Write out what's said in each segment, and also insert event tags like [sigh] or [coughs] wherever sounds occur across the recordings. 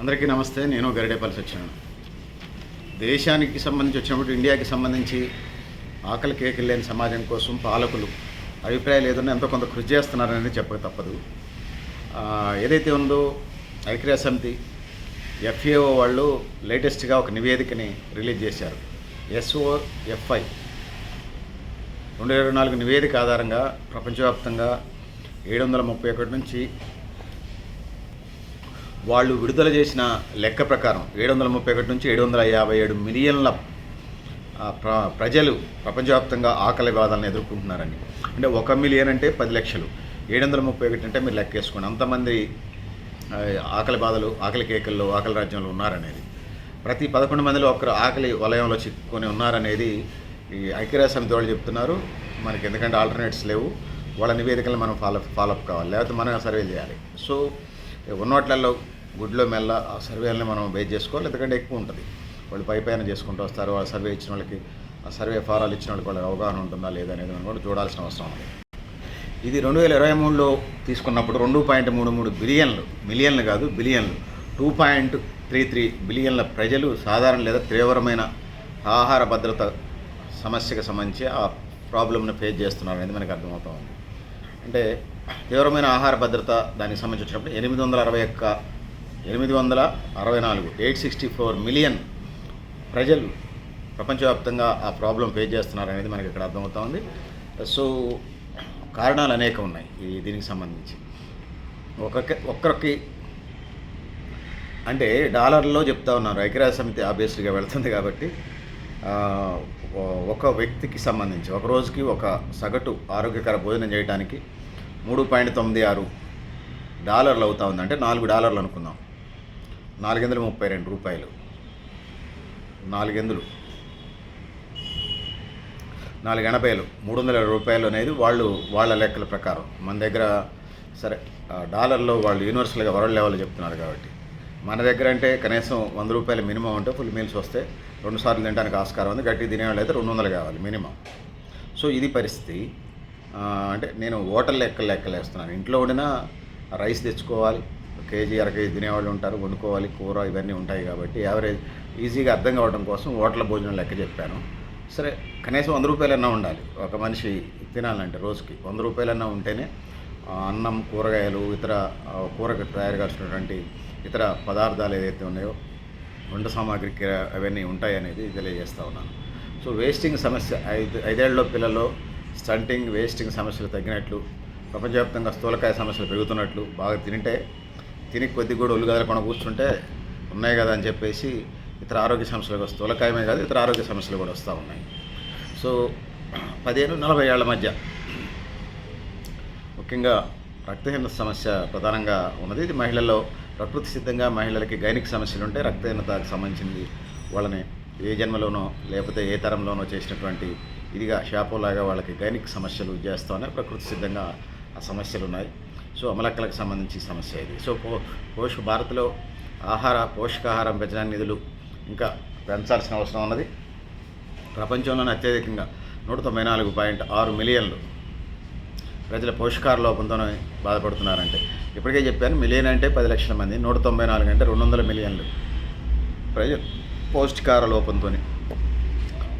అందరికీ నమస్తే నేను గరిడేపల్లి వచ్చాను. దేశానికి సంబంధించి వచ్చినప్పుడు ఇండియాకి సంబంధించి ఆకలి కేకలు లేని సమాజం కోసం పాలకులు అభిప్రాయాలు ఏదన్నా ఎంతో కొంత కృషి చేస్తున్నారనేది చెప్పక తప్పదు. ఏదైతే ఉందో ఐక్యరాజ్య సమితి ఎఫ్ఏఓ వాళ్ళు లేటెస్ట్గా ఒక నివేదికని రిలీజ్ చేశారు. S O f i. రెండు ఇరవై నాలుగు నివేదిక ఆధారంగా ప్రపంచవ్యాప్తంగా ఏడు వందల ముప్పై ఒకటి నుంచి వాళ్ళు విడుదల చేసిన లెక్క ప్రకారం ఏడు వందల ముప్పై ఒకటి నుంచి ఏడు వందల యాభై ఏడు మిలియన్ల ప్ర ప్రజలు ప్రపంచవ్యాప్తంగా ఆకలి బాధలను ఎదుర్కొంటున్నారని అంటే ఒక మిలియన్ అంటే పది లక్షలు. ఏడు వందల ముప్పై ఒకటి అంటే మీరు లెక్క వేసుకోండి అంతమంది ఆకలి బాధలు ఆకలి కేకల్లో ఆకలి రాజ్యంలో ఉన్నారనేది. ప్రతి పదకొండు మందిలో ఒకరు ఆకలి వలయంలో చిక్కుకొని ఉన్నారనేది ఈ ఐక్యరాజ్య సమితి వాళ్ళు చెప్తున్నారు. మనకి ఎందుకంటే ఆల్టర్నేట్స్ లేవు. వాళ్ళ నివేదికలు మనం ఫాలో ఫాలోఅప్ కావాలి. లేకపోతే మనం సర్వే చేయాలి. సో ఉన్నోట్లలో గుడిలో మెల్ల ఆ సర్వేలని మనం బేస్ చేసుకోవాలి ఎందుకంటే ఎక్కువ ఉంటుంది. వాళ్ళు పై పైన చేసుకుంటూ వస్తారు ఆ సర్వే ఇచ్చిన వాళ్ళకి ఆ సర్వే ఫారాలు ఇచ్చిన వాళ్ళకి వాళ్ళకి అవగాహన ఉంటుందా లేదా అనేది మనం కూడా చూడాల్సిన అవసరం ఉంది. ఇది రెండు వేల ఇరవై మూడులో తీసుకున్నప్పుడు రెండు పాయింట్ మూడు మూడు బిలియన్లు మిలియన్లు కాదు బిలియన్లు. టూ పాయింట్ త్రీ త్రీ బిలియన్ల ప్రజలు సాధారణ లేదా తీవ్రమైన ఆహార భద్రత సమస్యకు సంబంధించి ఆ ప్రాబ్లమ్ను ఫేస్ చేస్తున్నారు అనేది మనకు అర్థమవుతూ ఉంది అంటే తీవ్రమైన ఆహార భద్రత దానికి సంబంధించినప్పుడు ఎనిమిది వందల అరవై ఒక్క ఎనిమిది వందల అరవై నాలుగు ఎయిట్ సిక్స్టీ ఫోర్ మిలియన్ ప్రజలు ప్రపంచవ్యాప్తంగా ఆ ప్రాబ్లం ఫేస్ చేస్తున్నారు అనేది మనకి ఇక్కడ అర్థమవుతా ఉంది. సో కారణాలు అనేక ఉన్నాయి ఈ దీనికి సంబంధించి. ఒక్కొక్క ఒక్కరికి అంటే డాలర్లో చెప్తా ఉన్నారు ఐక్యరాజ్య సమితి ఆబ్వియస్లీగా వెళ్తుంది కాబట్టి ఒక వ్యక్తికి సంబంధించి ఒక రోజుకి ఒక సగటు ఆరోగ్యకర భోజనం చేయడానికి మూడు పాయింట్ తొమ్మిది ఆరు డాలర్లు అవుతా ఉంది అంటే నాలుగు డాలర్లు అనుకుందాం. నాలుగెందులు ముప్పై రెండు రూపాయలు. నాలుగెందులు. నాలుగు ఎనభైలు. మూడు వందల రూపాయలు అనేది వాళ్ళు వాళ్ళ లెక్కల ప్రకారం. మన దగ్గర సరే డాలర్లో వాళ్ళు యూనివర్సల్గా వరల్డ్ లెవెల్ చెప్తున్నారు కాబట్టి. మన దగ్గర అంటే కనీసం వంద రూపాయలు మినిమం ఉంటే ఫుల్ మీల్స్ వస్తే రెండు సార్లు తినడానికి ఆస్కారం ఉంది. గట్టి తినేవాళ్ళు అయితే రెండు వందలు కావాలి మినిమం. సో ఇది పరిస్థితి. అంటే నేను హోటల్ లెక్కలు లెక్కలేస్తున్నాను. ఇంట్లో వండినా రైస్ తెచ్చుకోవాలి. కేజీ అర కేజీ తినేవాళ్ళు ఉంటారు వండుకోవాలి కూర ఇవన్నీ ఉంటాయి కాబట్టి యావరేజ్ ఈజీగా అర్థం కావడం కోసం హోటల్ భోజనం లెక్క చెప్పాను. సరే కనీసం వంద రూపాయలన్నా ఉండాలి. ఒక మనిషి తినాలంటే రోజుకి వంద రూపాయలన్నా ఉంటేనే అన్నం కూరగాయలు ఇతర కూరకు తయారు కావాల్సినటువంటి ఇతర పదార్థాలు ఏదైతే ఉన్నాయో వంట సామాగ్రికి అవన్నీ ఉంటాయనేది తెలియజేస్తా ఉన్నాను. సో వేస్టింగ్ సమస్య ఐదు ఐదేళ్ళలో పిల్లల్లో స్టంటింగ్ వేస్టింగ్ సమస్యలు తగ్గినట్లు ప్రపంచవ్యాప్తంగా స్థూలకాయ సమస్యలు పెరుగుతున్నట్లు బాగా తింటే తిని కొద్ది కూడా ఒళ్ళు కదలకుండా కూర్చుంటే ఉన్నాయి కదా అని చెప్పేసి ఇతర ఆరోగ్య సమస్యలు స్థూలకాయమే కాదు ఇతర ఆరోగ్య సమస్యలు కూడా వస్తూ ఉన్నాయి. సో పదిహేను నలభై ఏళ్ళ మధ్య ముఖ్యంగా రక్తహీనత సమస్య ప్రధానంగా ఉన్నది. ఇది మహిళల్లో ప్రకృతి సిద్ధంగా మహిళలకి గైనిక సమస్యలు ఉంటే రక్తహీనతకు సంబంధించింది వాళ్ళని ఏ జన్మలోనో లేకపోతే ఏ తరంలోనో చేసినటువంటి ఇదిగా శాపంలాగా వాళ్ళకి గైనిక్ సమస్యలు చేస్తామని ప్రకృతి సిద్ధంగా ఆ సమస్యలు ఉన్నాయి సో అమలక్కలకు సంబంధించి సమస్య ఇది. సో పో పోష భారత్లో ఆహార పోషకాహారం పెంచడా నిధులు ఇంకా పెంచాల్సిన అవసరం ఉన్నది. ప్రపంచంలోనే అత్యధికంగా నూట తొంభై నాలుగు పాయింట్ ఆరు మిలియన్లు ప్రజల పోషకాహార లోపంతోనే బాధపడుతున్నారంటే. ఇప్పటికే చెప్పాను మిలియన్ అంటే పది లక్షల మంది నూట తొంభై నాలుగు అంటే రెండు వందల మిలియన్లు ప్రజలు పౌష్టికాహార లోపంతో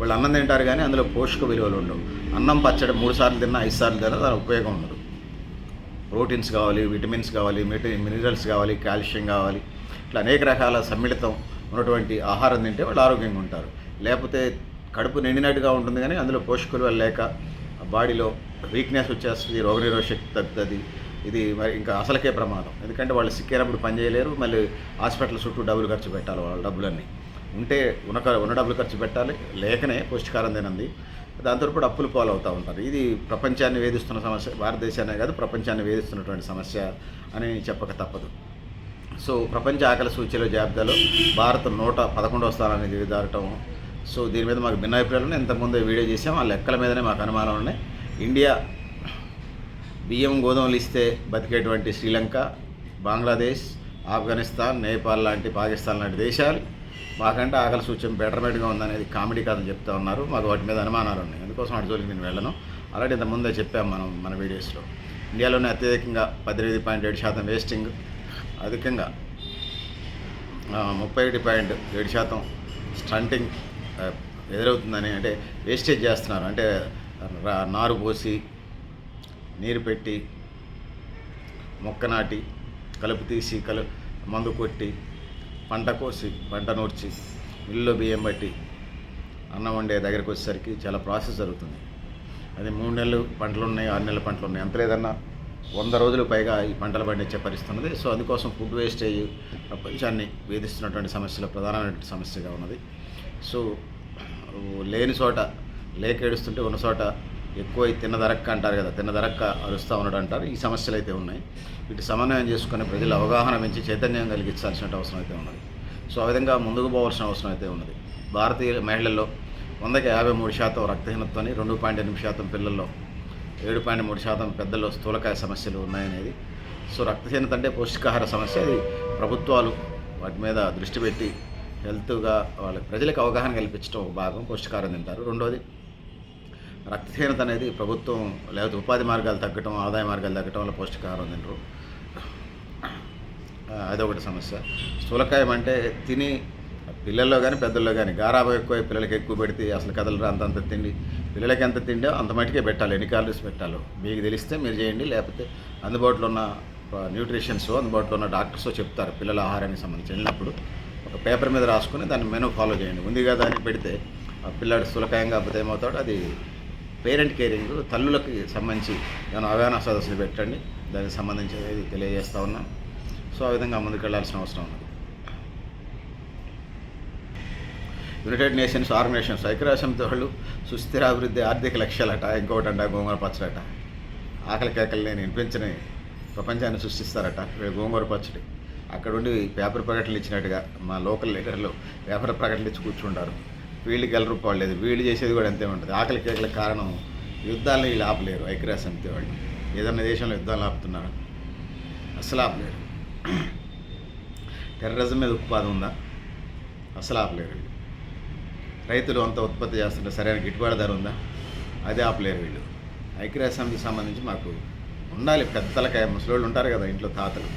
వాళ్ళు అన్నం తింటారు కానీ అందులో పోషక విలువలు ఉండవు. అన్నం పచ్చడి మూడు సార్లు తిన్నా ఐదు సార్లు తిన్నా దాని ఉపయోగం ఉండదు. ప్రోటీన్స్ కావాలి విటమిన్స్ కావాలి మిటి మినరల్స్ కావాలి కాల్షియం కావాలి. ఇట్లా అనేక రకాల సమ్మిళితం ఉన్నటువంటి ఆహారం తింటే వాళ్ళు ఆరోగ్యంగా ఉంటారు. లేకపోతే కడుపు నిండినట్టుగా ఉంటుంది కానీ అందులో పోషక విలువలు లేక బాడీలో వీక్నెస్ వచ్చేస్తుంది రోగనిరోధక శక్తి తగ్గుతుంది. ఇది మరి ఇంకా అసలకే ప్రమాదం. ఎందుకంటే వాళ్ళు సిక్కేనప్పుడు పని చేయలేరు మళ్ళీ హాస్పిటల్ చుట్టూ డబ్బులు ఖర్చు పెట్టాలి వాళ్ళ డబ్బులన్నీ. ఉంటే ఉన్న ఉన్న డబ్బులు ఖర్చు పెట్టాలి లేకనే పౌష్టికారం తినంది దాంతో పాటు అప్పులు పాలవుతూ అవుతూ ఉంటారు. ఇది ప్రపంచాన్ని వేధిస్తున్న సమస్య భారతదేశాన్ని కాదు ప్రపంచాన్ని వేధిస్తున్నటువంటి సమస్య అని చెప్పక తప్పదు. సో ప్రపంచ ఆకలి సూచీల జాబితాలో భారత్ నూట పదకొండవ స్థానాన్ని దిగజారటం. సో దీని మీద మాకు భిన్న అభిప్రాయాలు ఇంతకుముందు వీడియో చేసాం ఆ లెక్కల మీదనే మాకు అనుమానం ఉన్నాయి. ఇండియా బియ్యం గోధుమలు ఇస్తే బతికేటువంటి శ్రీలంక బంగ్లాదేశ్ ఆఫ్ఘనిస్తాన్ నేపాల్ లాంటి పాకిస్తాన్ లాంటి దేశాలు మాకంటే ఆకలి సూచ్యం బెటర్మెంట్గా ఉందనేది కామెడీ కాదని చెప్తా ఉన్నారు. మాకు వాటి మీద అనుమానాలు ఉన్నాయి. అందుకోసం అటు జోలికి నేను వెళ్ళను. అలాంటి ఇంత ముందే చెప్పాం మనం మన వీడియోస్లో. ఇండియాలోనే అత్యధికంగా పద్దెనిమిది పాయింట్ ఏడు శాతం వేస్టింగ్ అధికంగా ముప్పై ఒకటి పాయింట్ ఏడు శాతం స్టంటింగ్ ఎదురవుతుందని అంటే వేస్టేజ్ చేస్తున్నారు. అంటే నారు పోసి నీరు పెట్టి మొక్క నాటి కలుపు తీసి కలు మందు కొట్టి పంట కోసి పంట నూర్చి మిల్లులో బియ్యం బట్టి అన్నం వండే దగ్గరికి వచ్చేసరికి చాలా ప్రాసెస్ జరుగుతుంది. అది మూడు నెలలు పంటలు ఉన్నాయి ఆరు నెలల పంటలు ఉన్నాయి. ఎంత లేదన్నా వంద రోజులు పైగా ఈ పంటలు పండించే పరిస్థితి ఉన్నది. సో అందుకోసం ఫుడ్ వేస్టేజ్ ప్రపంచాన్ని వేధిస్తున్నటువంటి సమస్యలో ప్రధానమైనటువంటి సమస్యగా ఉన్నది. సో లేని చోట లేక ఏడుస్తుంటే ఉన్న చోట ఎక్కువ తిన్నధరక్క అంటారు కదా తిన్న ధరక్క అరుస్తూ ఉన్నాడు అంటారు. ఈ సమస్యలు అయితే ఉన్నాయి. వీటి సమన్వయం చేసుకుని ప్రజల అవగాహన పెంచి చైతన్యం కలిగించాల్సిన అవసరం అయితే ఉన్నది. సో ఆ విధంగా ముందుకు పోవాల్సిన అవసరం అయితే ఉన్నది. భారతీయ మహిళల్లో వందకి యాభై మూడు శాతం రక్తహీనతని రెండు పాయింట్ ఎనిమిది శాతం పిల్లల్లో ఏడు పాయింట్ మూడు శాతం పెద్దల్లో స్థూలకాయ సమస్యలు ఉన్నాయనేది. సో రక్తహీనత అంటే పౌష్టికాహార సమస్య. అది ప్రభుత్వాలు వాటి మీద దృష్టి పెట్టి హెల్త్గా వాళ్ళ ప్రజలకు అవగాహన కల్పించడం ఒక భాగం. పౌష్టికాహారం తింటారు. రెండోది రక్తహీనత అనేది ప్రభుత్వం లేకపోతే ఉపాధి మార్గాలు తగ్గటం ఆదాయ మార్గాలు తగ్గటం వల్ల పౌష్టికాహారం తినరు. అదొకటి సమస్య. స్థూలకాయం అంటే తిని పిల్లల్లో కానీ పెద్దల్లో కానీ గారాబం ఎక్కువ పిల్లలకి ఎక్కువ పెడితే అసలు కథలు అంతంత అంత తిండి. పిల్లలకి ఎంత తిండో అంత మటుకే పెట్టాలి ఎన్ని క్యాలరీస్ పెట్టాలో. మీకు తెలిస్తే మీరు చేయండి లేకపోతే అందుబాటులో ఉన్న న్యూట్రిషన్స్ అందుబాటులో ఉన్న డాక్టర్స్ చెప్తారు పిల్లల ఆహారానికి సంబంధించి. వెళ్ళినప్పుడు ఒక పేపర్ మీద రాసుకుని దాన్ని మెనూ ఫాలో చేయండి. ఉంది కదా అని పెడితే ఆ పిల్లాడు స్థూలకాయం కాకపోతే ఏమవుతాడు? అది పేరెంట్ కేరింగ్ తల్లులకి సంబంధించి నేను అవగాహన సదస్సులు పెట్టండి. దానికి సంబంధించి తెలియజేస్తూ తెలియజేస్తా ఉన్నాం. సో ఆ విధంగా ముందుకెళ్ళాల్సిన అవసరం ఉన్నది. యునైటెడ్ నేషన్స్ ఆర్గనైజేషన్స్ ఐక్యరాజ్యసమితి వాళ్ళు సుస్థిర అభివృద్ధి ఆర్థిక లక్ష్యాలట ఇంకొకటంట గోంగూర పచ్చడట ఆకలి కేకలు నేను వినిపించని ప్రపంచాన్ని సృష్టిస్తారట. గోంగూర పచ్చడి అక్కడ ఉండి పేపర్ ప్రకటనలు ఇచ్చినట్టుగా మా లోకల్ లీడర్లు పేపర్ ప్రకటనలు ఇచ్చి కూర్చుంటారు. వీళ్ళకి వెళ్ళ వీళ్ళు చేసేది కూడా అంతే ఉంటుంది. ఆకలి కేకల కారణం యుద్ధాలను వీళ్ళు ఆపలేరు ఐక్యరాజ్య సమితి వాళ్ళు. ఏదన్నా దేశంలో యుద్ధాలు ఆపుతున్నారు? అసలు ఆపలేరు. టెర్రరిజం మీద ఉత్పాదం ఉందా? అసలు ఆపలేరు వీళ్ళు. రైతులు అంత ఉత్పత్తి చేస్తుంటే సరైన గిట్టుబాటు ధర ఉందా? అది ఆపలేరు వీళ్ళు. ఐక్యరాజ్య సమితికి సంబంధించి మాకు ఉండాలి పెద్దలకాయ ముసలోళ్ళు ఉంటారు కదా ఇంట్లో తాతలు.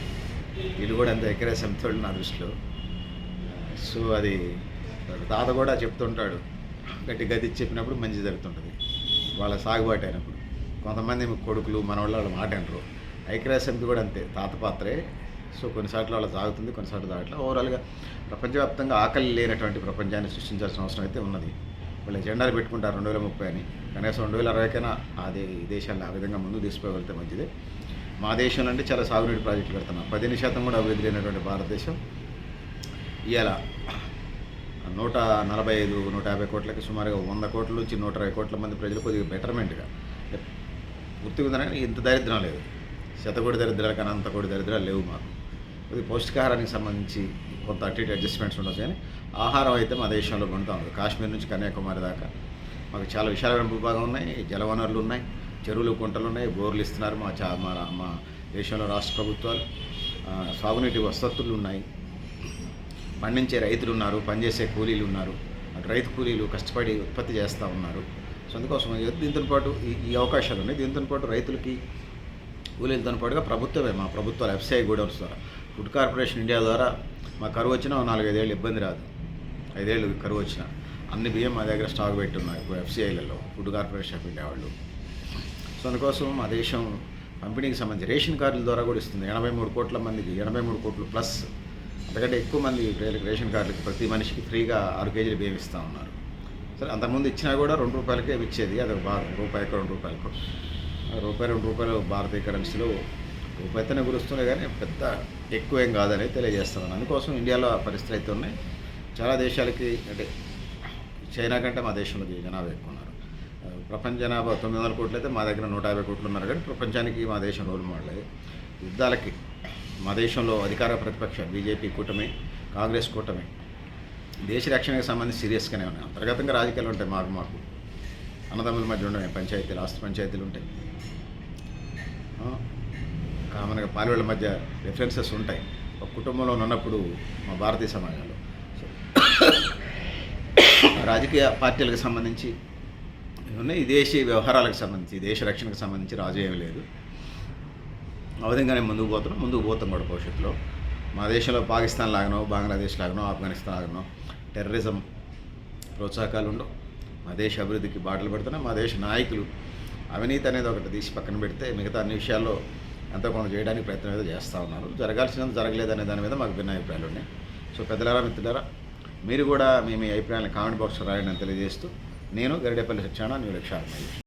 వీళ్ళు కూడా అంత ఐక్యరాజ్య సమితి వాళ్ళు నా దృష్టిలో. సో అది తాత కూడా చెప్తుంటాడు గట్టి గది చెప్పినప్పుడు మంచి జరుగుతుంటుంది. వాళ్ళ సాగుబాటు అయినప్పుడు. కొంతమంది కొడుకులు మనవాళ్ళు వాళ్ళు మాట అంటారు. ఐక్యరాజ్య సమితి కూడా అంతే తాత పాత్రే. సో కొన్నిసార్లు వాళ్ళ సాగుతుంది కొన్నిసార్లు తాగట్లా ఓవరాల్గా ప్రపంచవ్యాప్తంగా ఆకలి లేనటువంటి ప్రపంచాన్ని సృష్టించాల్సిన అవసరం అయితే ఉన్నది. వాళ్ళు ఎజెండాలు పెట్టుకుంటారు రెండు వేల ముప్పై అని. కనీసం రెండు వేల అరవైకైనా అది ఈ ఆ విధంగా ముందు తీసుకువెళ్తే మంచిదే. మా దేశంలో అంటే చాలా సాగునీటి ప్రాజెక్టులు పెడుతున్నాం పదిహేను శాతం కూడా అభివృద్ధి లేనటువంటి భారతదేశం ఇలా నూట నలభై ఐదు నూట యాభై కోట్లకి సుమారుగా వంద కోట్ల నుంచి నూట ఇరవై కోట్ల మంది ప్రజలు కొద్దిగా బెటర్మెంట్గా. గుర్తుగా ఉందని ఇంత దరిద్రం లేదు. శతకోటి దరిద్రాలు కానీ అంత కోటి దరిద్రాలు లేవు మాకు. కొద్దిగా పౌష్టికాహారానికి సంబంధించి కొంత అటు అడ్జస్ట్మెంట్స్ ఉండొచ్చు కానీ ఆహారం అయితే మా దేశంలో కొంటాం కాశ్మీర్ నుంచి కన్యాకుమారి దాకా. మాకు చాలా విశాలమైన భూభాగం ఉన్నాయి జలవనరులు ఉన్నాయి చెరువులు కుంటలు ఉన్నాయి బోర్లు ఇస్తున్నారు మా చా మా మా దేశంలో రాష్ట్ర ప్రభుత్వాలు. సాగునీటి వసతులు ఉన్నాయి. పండించే రైతులు ఉన్నారు పనిచేసే కూలీలు ఉన్నారు. రైతు కూలీలు కష్టపడి ఉత్పత్తి చేస్తూ ఉన్నారు. సో అందుకోసం దీంతో పాటు ఈ అవకాశాలు ఉన్నాయి. దీంతో పాటు రైతులకి కూలీలతో పాటుగా ప్రభుత్వమే మా ప్రభుత్వాలు ఎఫ్సీఐ కూడా ద్వారా. ఫుడ్ కార్పొరేషన్ ఇండియా ద్వారా మా కరువు వచ్చినా నాలుగైదేళ్ళు ఇబ్బంది రాదు. ఐదేళ్ళు కరువు వచ్చిన. అన్ని బియ్యం మా దగ్గర స్టాక్ పెట్టి ఉన్నాయి ఇప్పుడు ఎఫ్సిఐలలో ఫుడ్ కార్పొరేషన్ ఆఫ్ ఇండియా వాళ్ళు. సో అందుకోసం మా దేశం పంపిణీకి సంబంధించి రేషన్ కార్డుల ద్వారా కూడా ఇస్తుంది. ఎనభై మూడు కోట్ల మందికి ఎనభై మూడు కోట్లు ప్లస్ ఎందుకంటే ఎక్కువ మంది రేషన్ కార్డులకి ప్రతి మనిషికి ఫ్రీగా ఆరు కేజీలు బియ్యం ఇస్తూ ఉన్నారు. సరే అంతకుముందు ఇచ్చినా కూడా రెండు రూపాయలకే ఇచ్చేది. అది ఒక బాగా రూపాయికి రెండు రూపాయలకు. రూపాయి రెండు రూపాయలు భారతీయ కరెన్సీలో రూపాయితోనే గురుస్తున్నాయి కానీ పెద్ద ఎక్కువ ఏం కాదని తెలియజేస్తున్నాను. అందుకోసం ఇండియాలో పరిస్థితులు అయితే ఉన్నాయి. చాలా దేశాలకి అంటే చైనా కంటే మా దేశంలో జనాభా ఎక్కువ ఉన్నారు. ప్రపంచ జనాభా తొమ్మిది వందల కోట్లు అయితే మా దగ్గర నూట యాభై కోట్లు ఉన్నారు కానీ ప్రపంచానికి మా దేశం రోల్ మోడల్ యుద్ధాలకి మా దేశంలో అధికార ప్రతిపక్ష బీజేపీ కూటమి కాంగ్రెస్ కూటమి దేశ రక్షణకు సంబంధించి సీరియస్గానే ఉన్నాయి. అంతర్గతంగా రాజకీయాలు ఉంటాయి మాకు మాకు. అన్నదమ్ముల మధ్య ఉండే పంచాయతీలు ఆస్తి పంచాయతీలు ఉంటాయి. కామన్గా పాలవాళ్ళ మధ్య డిఫరెన్సెస్ ఉంటాయి. ఒక కుటుంబంలో ఉన్నప్పుడు మా భారతీయ సమాజంలో. [coughs] రాజకీయ పార్టీలకు సంబంధించి ఉన్నాయి విదేశీ వ్యవహారాలకు సంబంధించి దేశ రక్షణకు సంబంధించి రాజు ఏమీ లేదు. ఆ విధంగానే ముందుకు పోతున్నాం. ముందుకు పోతాం కూడా భవిష్యత్తులో. మా దేశంలో పాకిస్తాన్ లాగానో బంగ్లాదేశ్ లాగానో ఆఫ్ఘనిస్తాన్ లాగానో టెర్రరిజం ప్రోత్సాహకాలు ఉండవు. మా దేశ అభివృద్ధికి బాటలు పెడుతున్నాయి. మా దేశ నాయకులు అవినీతి అనేది ఒకటి తీసి పక్కన పెడితే మిగతా అన్ని విషయాల్లో ఎంతో కొంత చేయడానికి ప్రయత్నం అయితే చేస్తూ ఉన్నారు. జరగాల్సినంత జరగలేదనే దాని మీద మాకు భిన్న అభిప్రాయాలు ఉన్నాయి. సో పెద్దలారా మిత్రులారా మీరు కూడా మీ మీ అభిప్రాయాలను కామెంట్ బాక్స్లో రాయడం తెలియజేస్తూ నేను గరిడేపల్లి సత్యాన న్యూ లక్ష్యాలు